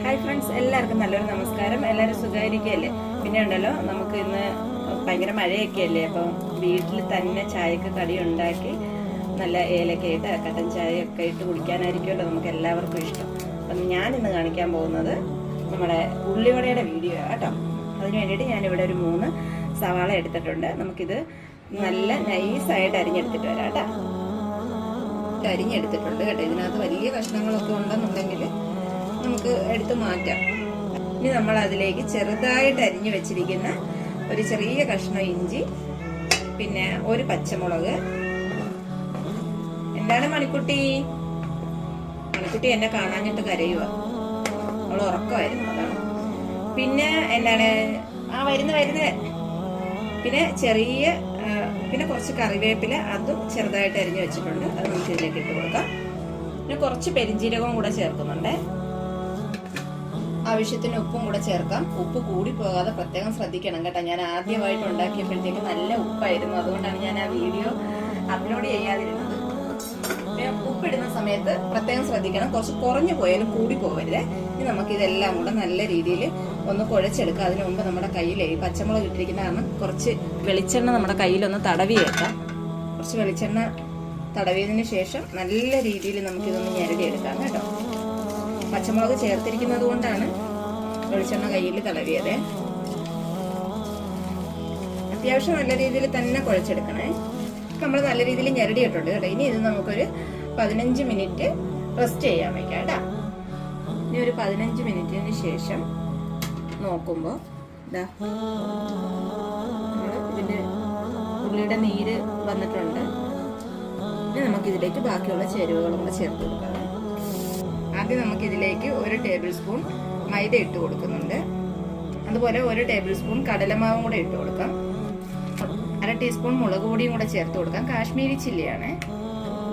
Hi friends എല്ലാവർക്കും നല്ലൊരു നമസ്കാരം. എല്ലാവരും സുഖമായിരിക്കുകയല്ലേ? പിന്നെ ഉണ്ടല്ലോ നമുക്ക് ഇന്ന് ഭയങ്കര മഴയൊക്കെ അല്ലേ അപ്പം വീട്ടിൽ തന്നെ ചായക്ക് കടി ഉണ്ടാക്കി നല്ല ഏലക്ക ഇട്ട് കട്ടൻ ചായ ഒക്കെ ഇട്ട് കുടിക്കാനായിരിക്കുമല്ലോ നമുക്ക് എല്ലാവർക്കും ഇഷ്ടം. അപ്പം ഇന്ന് കാണിക്കാൻ പോകുന്നത് നമ്മുടെ ഉള്ളിവടയുടെ വീഡിയോ കേട്ടോ. അതിന് വേണ്ടിയിട്ട് ഞാനിവിടെ ഒരു മൂന്ന് സവാള എടുത്തിട്ടുണ്ട്. നമുക്കിത് നല്ല നൈസായിട്ട് അരിഞ്ഞെടുത്തിട്ട് വരാം കേട്ടോ. അരിഞ്ഞെടുത്തിട്ടുണ്ട് കേട്ടോ. ഇതിനകത്ത് വലിയ കഷ്ണങ്ങളൊക്കെ ഉണ്ടെന്നുണ്ടെങ്കിൽ നമുക്ക് എടുത്തു മാറ്റാം. ഇനി നമ്മൾ അതിലേക്ക് ചെറുതായിട്ട് അരിഞ്ഞു വെച്ചിരിക്കുന്ന ഒരു ചെറിയ കഷ്ണം ഇഞ്ചി പിന്നെ ഒരു പച്ചമുളക്. എന്താണ് മണിക്കുട്ടി? മണിക്കുട്ടി എന്നെ കാണാഞ്ഞിട്ട് കരയുക അവൾ ഉറക്കമായിരുന്നു അതാണ്. പിന്നെ എന്താണ്? ആ വരുന്ന വരുന്ന. പിന്നെ ചെറിയ പിന്നെ കുറച്ച് കറിവേപ്പില അതും ചെറുതായിട്ട് അരിഞ്ഞു വെച്ചിട്ടുണ്ട്. അത് നമുക്ക് ഇതിലേക്ക് ഇട്ട് കൊടുക്കാം. പിന്നെ കുറച്ച് പെരിഞ്ജീരകവും കൂടെ ചേർക്കുന്നുണ്ട്. ആവശ്യത്തിന് ഉപ്പും കൂടെ ചേർക്കാം. ഉപ്പ് കൂടി പോകാതെ പ്രത്യേകം ശ്രദ്ധിക്കണം കേട്ടോ. ഞാൻ ആദ്യമായിട്ട് ഉണ്ടാക്കിയപ്പോഴത്തേക്ക് നല്ല ഉപ്പായിരുന്നു. അതുകൊണ്ടാണ് ഞാൻ ആ വീഡിയോ അപ്ലോഡ് ചെയ്യാതിരുന്നത്. ഉപ്പിടുന്ന സമയത്ത് പ്രത്യേകം ശ്രദ്ധിക്കണം. കുറച്ച് കുറഞ്ഞു പോയാലും കൂടി പോകരുത് ഇനി നമുക്ക് ഇതെല്ലാം കൂടെ നല്ല രീതിയിൽ ഒന്ന് കുഴച്ചെടുക്കാം. അതിനു മുമ്പ് നമ്മുടെ കയ്യിൽ പച്ചമുളക് ഇട്ടിരിക്കുന്ന കാരണം കുറച്ച് വെളിച്ചെണ്ണ നമ്മുടെ കയ്യിലൊന്ന് തടവി വെക്കാം. കുറച്ച് വെളിച്ചെണ്ണ തടവിയതിനു ശേഷം നല്ല രീതിയിൽ നമുക്കിതൊന്ന് ഞെരടിയെടുക്കാം കേട്ടോ. പച്ചമുളക് ചേർത്തിരിക്കുന്നത് കൊണ്ടാണ് വെളിച്ചെണ്ണ കയ്യിൽ തടവിയത് അത്യാവശ്യം നല്ല രീതിയിൽ തന്നെ കുഴച്ചെടുക്കണേ. നമ്മൾ നല്ല രീതിയിൽ ഞെരടിയിട്ടുണ്ട് കേട്ടോ. ഇനി ഇത് നമുക്കൊരു പതിനഞ്ച് മിനിറ്റ് റെസ്റ്റ് ചെയ്യാൻ വെക്കാം കേട്ടോ. ഇനി ഒരു പതിനഞ്ച് മിനിറ്റിന് ശേഷം നോക്കുമ്പോൾ ഇതാ ഇതിന്റെ ഉള്ളിയുടെ നീര് വന്നിട്ടുണ്ട്. ഇനി നമുക്കിതിലേക്ക് ബാക്കിയുള്ള ചേരുവകളും കൂടെ ചേർത്ത് കൊടുക്കാം. ആദ്യം നമുക്ക് ഇതിലേക്ക് ഒരു ടേബിൾ സ്പൂൺ മൈദ ഇട്ട് കൊടുക്കുന്നുണ്ട്. അതുപോലെ ഒരു ടേബിൾ സ്പൂൺ കടലമാവും കൂടെ ഇട്ട് കൊടുക്കാം. അര ടീസ്പൂൺ മുളക് പൊടിയും കൂടെ ചേർത്ത് കൊടുക്കാം. കാശ്മീരി ചില്ലിയാണ്.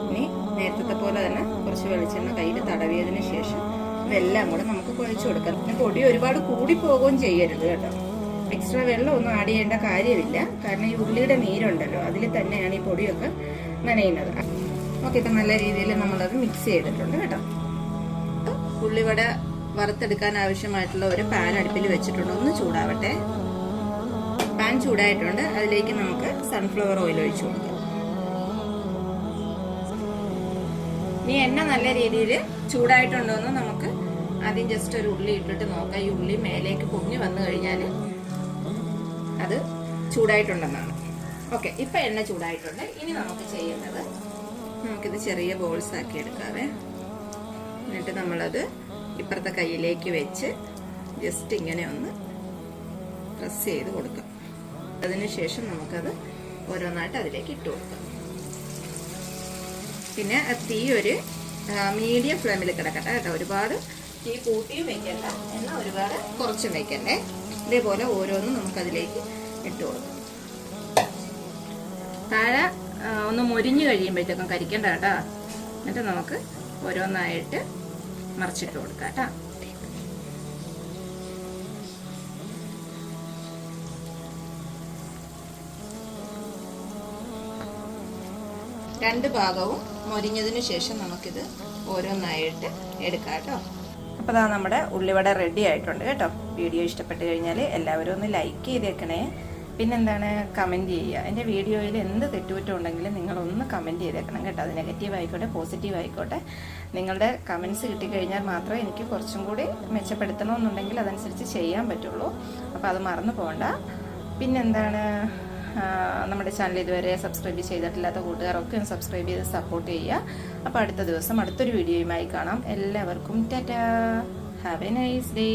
ഇനി നേരത്തെ പോലെ തന്നെ കുറച്ച് വെളിച്ചെണ്ണ കയ്യിൽ തടവിയതിന് ശേഷം ഇതെല്ലാം കൂടെ നമുക്ക് കുഴച്ച് കൊടുക്കാം. പൊടി ഒരുപാട് കൂടി പോകുകയും ചെയ്യരുത് കേട്ടോ. എക്സ്ട്രാ വെള്ളം ഒന്നും ആഡ് ചെയ്യേണ്ട കാര്യമില്ല. കാരണം ഈ ഉള്ളിയുടെ നീരുണ്ടല്ലോ അതിൽ തന്നെയാണ് ഈ പൊടിയൊക്കെ നനയുന്നത്. ഓക്കെ ഇപ്പം നല്ല രീതിയിൽ നമ്മളത് മിക്സ് ചെയ്തിട്ടുണ്ട് കേട്ടോ. ഉള്ളിവട വറുത്തെടുക്കാൻ ആവശ്യമായിട്ടുള്ള ഒരു പാൻ അടുപ്പിൽ വെച്ചിട്ടുണ്ട്. ഒന്ന് ചൂടാവട്ടെ. പാൻ ചൂടായിട്ടുണ്ട്. അതിലേക്ക് നമുക്ക് സൺഫ്ലവർ ഓയിൽ ഒഴിച്ചു കൊടുക്കാം. ഇനി എണ്ണ നല്ല രീതിയിൽ ചൂടായിട്ടുണ്ടോ എന്ന് നമുക്ക് ആദ്യം ജസ്റ്റ് ഒരു ഉള്ളി ഇട്ടിട്ട് നോക്കാം. ഈ ഉള്ളി മേലേക്ക് പൊങ്ങി വന്നു കഴിഞ്ഞാൽ അത് ചൂടായിട്ടുണ്ടെന്നാണ്. ഓക്കെ ഇപ്പൊ എണ്ണ ചൂടായിട്ടുണ്ട്. ഇനി നമുക്ക് ചെയ്യുന്നത് നമുക്കിത് ചെറിയ ബോൾസ് ആക്കി എടുക്കാവേ. എന്നിട്ട് നമ്മളത് ഇപ്പുറത്തെ കയ്യിലേക്ക് വെച്ച് ജസ്റ്റ് ഇങ്ങനെ ഒന്ന് പ്രസ് ചെയ്ത് കൊടുക്കാം. അതിനുശേഷം നമുക്കത് ഓരോന്നായിട്ട് അതിലേക്ക് ഇട്ട് കൊടുക്കാം. പിന്നെ തീ ഒരു മീഡിയം ഫ്ലെയിമിൽ കിടക്കട്ടെ കേട്ടോ. ഒരുപാട് തീ കൂട്ടിയും വെക്കണ്ട. എന്നാൽ ഒരുപാട് കുറച്ചും വെക്കണ്ടേ. ഇതേപോലെ ഓരോന്നും നമുക്കതിലേക്ക് ഇട്ട് കൊടുക്കാം. താഴെ ഒന്ന് മൊരിഞ്ഞു കഴിയുമ്പോഴത്തേക്കും കരിക്കണ്ട കേട്ടോ. എന്നിട്ട് നമുക്ക് ഓരോന്നായിട്ട് മറിച്ചിട്ട് കൊടുക്കാം കേട്ടോ രണ്ട് ഭാഗവും മൊരിഞ്ഞതിന് ശേഷം നമുക്കിത് ഓരോന്നായിട്ട് എടുക്കാം കേട്ടോ അപ്പോൾ അതാ നമ്മുടെ ഉള്ളിവട റെഡി ആയിട്ടുണ്ട് കേട്ടോ. വീഡിയോ ഇഷ്ടപ്പെട്ട് കഴിഞ്ഞാൽ എല്ലാവരും ഒന്ന് ലൈക്ക് ചെയ്തേക്കണേ. പിന്നെന്താണ് കമന്റ് ചെയ്യുക. എന്റെ വീഡിയോയിൽ എന്ത് തെറ്റുകുറ്റം ഉണ്ടെങ്കിലും നിങ്ങളൊന്ന് കമന്റ് ചെയ്തേക്കണം കേട്ടോ. അത് നെഗറ്റീവ് ആയിക്കോട്ടെ പോസിറ്റീവ് ആയിക്കോട്ടെ. നിങ്ങളുടെ കമൻസ് കിട്ടിക്കഴിഞ്ഞാൽ മാത്രമേ എനിക്ക് കുറച്ചും കൂടി മെച്ചപ്പെടുത്തണമെന്നുണ്ടെങ്കിൽ അതനുസരിച്ച് ചെയ്യാൻ പറ്റുള്ളൂ. അപ്പോൾ അത് മറന്നു പോകണ്ട. പിന്നെന്താണ് നമ്മുടെ ചാനൽ ഇതുവരെ സബ്സ്ക്രൈബ് ചെയ്തിട്ടില്ലാത്ത കൂട്ടുകാരൊക്കെ ഒന്ന് സബ്സ്ക്രൈബ് ചെയ്ത് സപ്പോർട്ട് ചെയ്യുക. അപ്പോൾ അടുത്ത ദിവസം അടുത്തൊരു വീഡിയോയുമായി കാണാം. എല്ലാവർക്കും Tata. Have a nice day